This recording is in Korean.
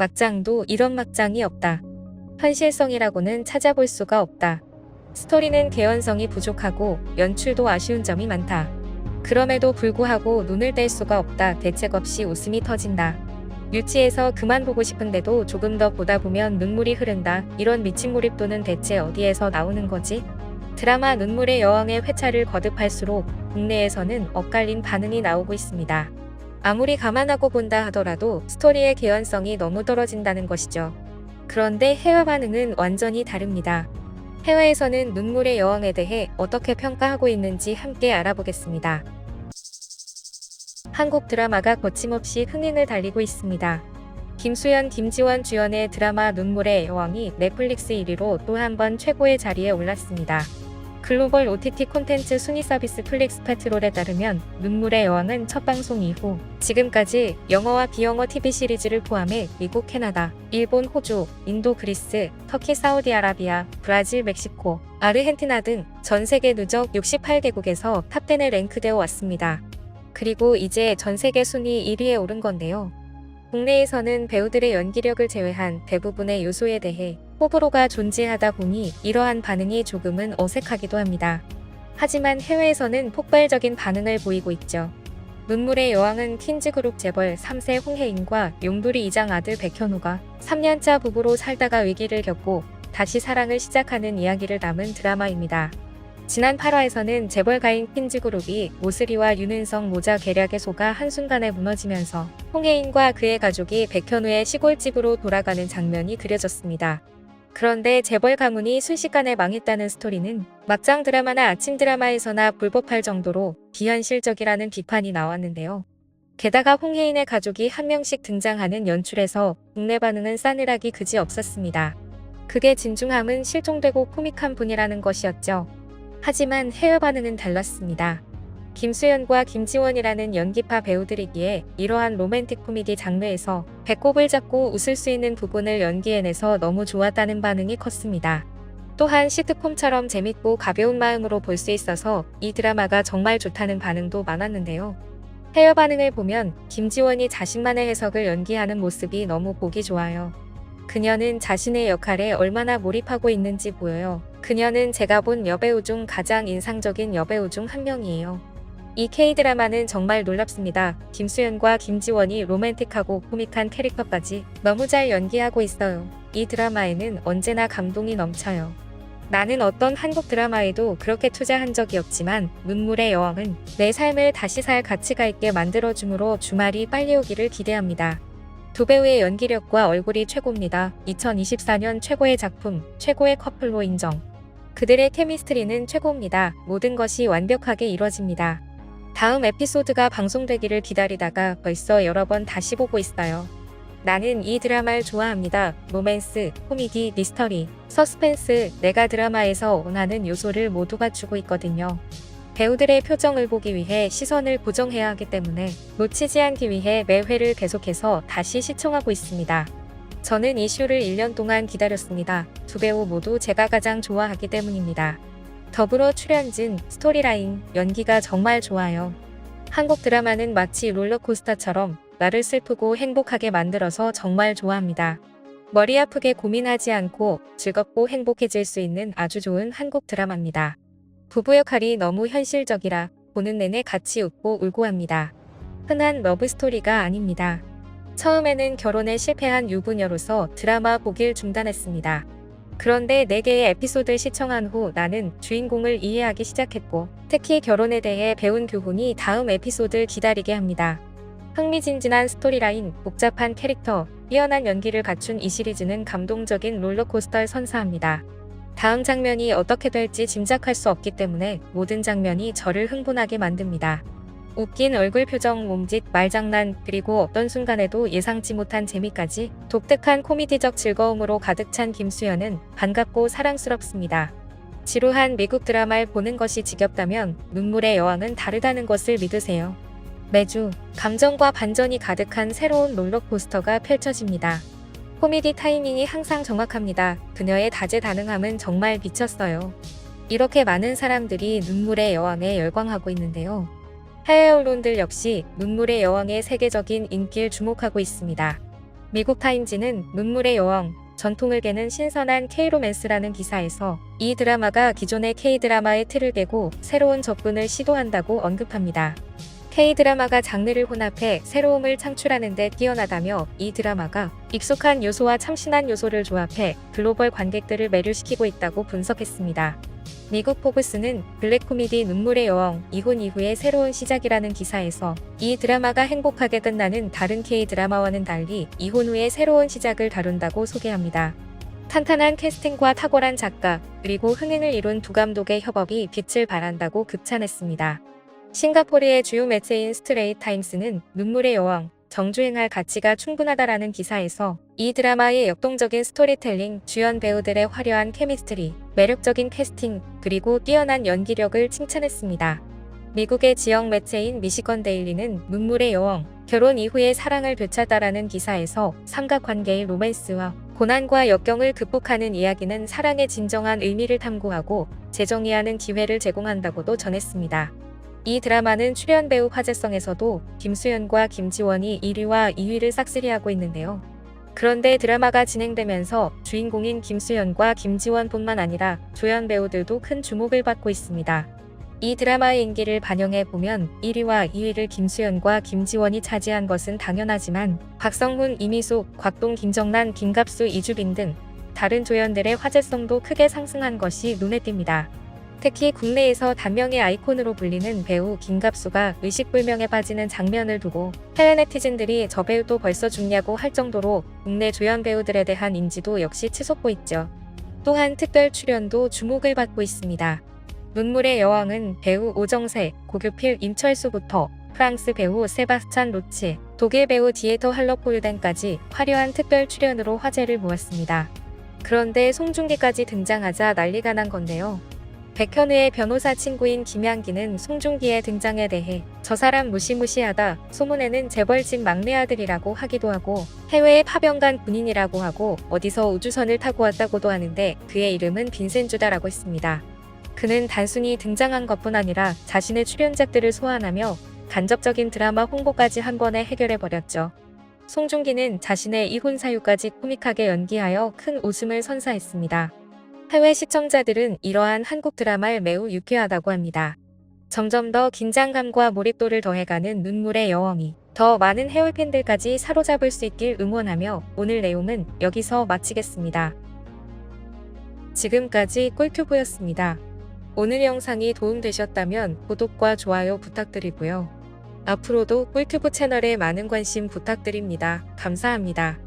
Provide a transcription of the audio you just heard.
막장도 이런 막장이 없다. 현실성이라고는 찾아볼 수가 없다. 스토리는 개연성이 부족하고 연출도 아쉬운 점이 많다. 그럼에도 불구하고 눈을 뗄 수가 없다. 대책 없이 웃음이 터진다. 유치해서 그만 보고 싶은데도 조금 더 보다 보면 눈물이 흐른다. 이런 미친 몰입도는 대체 어디에서 나오는 거지? 드라마 눈물의 여왕의 회차를 거듭할수록 국내에서는 엇갈린 반응이 나오고 있습니다. 아무리 감안하고 본다 하더라도 스토리의 개연성이 너무 떨어진다는 것이죠. 그런데 해외 반응은 완전히 다릅니다. 해외에서는 눈물의 여왕에 대해 어떻게 평가하고 있는지 함께 알아보겠습니다. 한국 드라마가 거침없이 흥행을 달리고 있습니다. 김수현, 김지원 주연의 드라마 눈물의 여왕이 넷플릭스 1위로 또 한 번 최고의 자리에 올랐습니다. 글로벌 OTT 콘텐츠 순위 서비스 플릭스 페트롤에 따르면 눈물의 여왕은 첫 방송 이후 지금까지 영어와 비영어 TV 시리즈를 포함해 미국, 캐나다, 일본, 호주, 인도, 그리스, 터키, 사우디아라비아, 브라질, 멕시코, 아르헨티나 등 전 세계 누적 68개국에서 탑10에 랭크되어 왔습니다. 그리고 이제 전 세계 순위 1위에 오른 건데요. 국내에서는 배우들의 연기력을 제외한 대부분의 요소에 대해 호불호가 존재하다 보니 이러한 반응이 조금은 어색하기도 합니다. 하지만 해외에서는 폭발적인 반응을 보이고 있죠. 눈물의 여왕은 퀸즈그룹 재벌 3세 홍혜인과 용두리 이장 아들 백현우가 3년차 부부로 살다가 위기를 겪고 다시 사랑을 시작하는 이야기를 담은 드라마입니다. 지난 8화에서는 재벌가인 퀸즈그룹이 오스리와 윤은성 모자 계략에 속아 한순간에 무너지면서 홍혜인과 그의 가족이 백현우의 시골집으로 돌아가는 장면이 그려졌습니다. 그런데 재벌 가문이 순식간에 망했다는 스토리는 막장 드라마나 아침 드라마에서나 불법할 정도로 비현실적이라는 비판이 나왔는데요. 게다가 홍혜인의 가족이 한 명씩 등장하는 연출에서 국내 반응은 싸늘하기 그지 없었습니다. 그게 진중함은 실종되고 코믹한 분이라는 것이었죠. 하지만 해외 반응은 달랐습니다. 김수현과 김지원이라는 연기파 배우들이기에 이러한 로맨틱 코미디 장르에서 배꼽을 잡고 웃을 수 있는 부분을 연기해내서 너무 좋았다는 반응이 컸습니다. 또한 시트콤처럼 재밌고 가벼운 마음으로 볼 수 있어서 이 드라마가 정말 좋다는 반응도 많았는데요. 해외 반응을 보면 김지원이 자신만의 해석을 연기하는 모습이 너무 보기 좋아요. 그녀는 자신의 역할에 얼마나 몰입하고 있는지 보여요. 그녀는 제가 본 여배우 중 가장 인상적인 여배우 중 한 명이에요. 이 K-드라마는 정말 놀랍습니다. 김수현과 김지원이 로맨틱하고 코믹한 캐릭터까지 너무 잘 연기하고 있어요. 이 드라마에는 언제나 감동이 넘쳐요. 나는 어떤 한국 드라마에도 그렇게 투자한 적이 없지만 눈물의 여왕은 내 삶을 다시 살 가치가 있게 만들어주므로 주말이 빨리 오기를 기대합니다. 두 배우의 연기력과 얼굴이 최고입니다. 2024년 최고의 작품, 최고의 커플로 인정. 그들의 케미스트리는 최고입니다. 모든 것이 완벽하게 이루어집니다. 다음 에피소드가 방송되기를 기다리다가 벌써 여러 번 다시 보고 있어요. 나는 이 드라마를 좋아합니다. 로맨스, 코미디, 미스터리, 서스펜스, 내가 드라마에서 원하는 요소를 모두 갖추고 있거든요. 배우들의 표정을 보기 위해 시선을 고정해야 하기 때문에 놓치지 않기 위해 매 회를 계속해서 다시 시청하고 있습니다. 저는 이 쇼를 1년 동안 기다렸습니다. 두 배우 모두 제가 가장 좋아하기 때문입니다. 더불어 출연진, 스토리라인, 연기가 정말 좋아요. 한국 드라마는 마치 롤러코스터처럼 나를 슬프고 행복하게 만들어서 정말 좋아합니다. 머리 아프게 고민하지 않고 즐겁고 행복해질 수 있는 아주 좋은 한국 드라마입니다. 부부 역할이 너무 현실적이라 보는 내내 같이 웃고 울고 합니다. 흔한 러브스토리가 아닙니다. 처음에는 결혼에 실패한 유부녀로서 드라마 보길 중단했습니다. 그런데 4개의 에피소드를 시청한 후 나는 주인공을 이해하기 시작했고 특히 결혼에 대해 배운 교훈이 다음 에피소드를 기다리게 합니다. 흥미진진한 스토리라인, 복잡한 캐릭터, 뛰어난 연기를 갖춘 이 시리즈는 감동적인 롤러코스터를 선사합니다. 다음 장면이 어떻게 될지 짐작할 수 없기 때문에 모든 장면이 저를 흥분하게 만듭니다. 웃긴 얼굴 표정, 몸짓, 말장난, 그리고 어떤 순간에도 예상치 못한 재미까지 독특한 코미디적 즐거움으로 가득 찬 김수현은 반갑고 사랑스럽습니다. 지루한 미국 드라마를 보는 것이 지겹다면 눈물의 여왕은 다르다는 것을 믿으세요. 매주 감정과 반전이 가득한 새로운 롤러코스터가 펼쳐집니다. 코미디 타이밍이 항상 정확합니다. 그녀의 다재다능함은 정말 미쳤어요. 이렇게 많은 사람들이 눈물의 여왕에 열광하고 있는데요. 해외 언론들 역시 눈물의 여왕의 세계적인 인기를 주목하고 있습니다. 미국 타임지는 눈물의 여왕, 전통을 깨는 신선한 K-로맨스라는 기사에서 이 드라마가 기존의 K-드라마의 틀을 깨고 새로운 접근을 시도한다고 언급합니다. K-드라마가 장르를 혼합해 새로움을 창출하는 데 뛰어나다며 이 드라마가 익숙한 요소와 참신한 요소를 조합해 글로벌 관객들을 매료시키고 있다고 분석했습니다. 미국 포브스는 블랙 코미디 눈물의 여왕 이혼 이후의 새로운 시작이라는 기사에서 이 드라마가 행복하게 끝나는 다른 K 드라마와는 달리 이혼 후의 새로운 시작을 다룬다고 소개합니다. 탄탄한 캐스팅과 탁월한 작가 그리고 흥행을 이룬 두 감독의 협업이 빛을 발한다고 극찬했습니다. 싱가포르의 주요 매체인 스트레이트 타임스는 눈물의 여왕 정주행할 가치가 충분하다라는 기사에서 이 드라마의 역동적인 스토리텔링, 주연 배우들의 화려한 케미스트리, 매력적인 캐스팅, 그리고 뛰어난 연기력을 칭찬했습니다. 미국의 지역 매체인 미시건 데일리는 눈물의 여왕, 결혼 이후의 사랑을 되찾다라는 기사에서 삼각관계의 로맨스와 고난과 역경을 극복하는 이야기는 사랑의 진정한 의미를 탐구하고 재정의하는 기회를 제공한다고도 전했습니다. 이 드라마는 출연 배우 화제성에서도 김수현과 김지원이 1위와 2위를 싹쓸이하고 있는데요. 그런데 드라마가 진행되면서 주인공인 김수현과 김지원뿐만 아니라 조연 배우들도 큰 주목을 받고 있습니다. 이 드라마의 인기를 반영해 보면 1위와 2위를 김수현과 김지원이 차지한 것은 당연하지만 박성훈, 이미숙, 곽동, 김정란, 김갑수, 이주빈 등 다른 조연들의 화제성도 크게 상승한 것이 눈에 띕니다. 특히 국내에서 단명의 아이콘으로 불리는 배우 김갑수가 의식불명에 빠지는 장면을 두고 해외 네티즌들이 저 배우도 벌써 죽냐고 할 정도로 국내 조연 배우들에 대한 인지도 역시 치솟고 있죠. 또한 특별 출연도 주목을 받고 있습니다. 눈물의 여왕은 배우 오정세, 고교필 임철수부터 프랑스 배우 세바스찬 로치, 독일 배우 디에터 할러폴덴까지 화려한 특별 출연으로 화제를 모았습니다. 그런데 송중기까지 등장하자 난리가 난 건데요. 백현우의 변호사 친구인 김양기는 송중기의 등장에 대해 저 사람 무시무시하다 소문에는 재벌집 막내 아들이라고 하기도 하고 해외에 파병간 군인이라고 하고 어디서 우주선을 타고 왔다고도 하는데 그의 이름은 빈센주다라고 했습니다. 그는 단순히 등장한 것뿐 아니라 자신의 출연작들을 소환하며 간접적인 드라마 홍보까지 한 번에 해결해버렸죠. 송중기는 자신의 이혼 사유까지 코믹하게 연기하여 큰 웃음을 선사했습니다. 해외 시청자들은 이러한 한국 드라마를 매우 유쾌하다고 합니다. 점점 더 긴장감과 몰입도를 더해가는 눈물의 여왕이 더 많은 해외 팬들까지 사로잡을 수 있길 응원하며 오늘 내용은 여기서 마치겠습니다. 지금까지 꿀튜브였습니다. 오늘 영상이 도움되셨다면 구독과 좋아요 부탁드리고요. 앞으로도 꿀튜브 채널에 많은 관심 부탁드립니다. 감사합니다.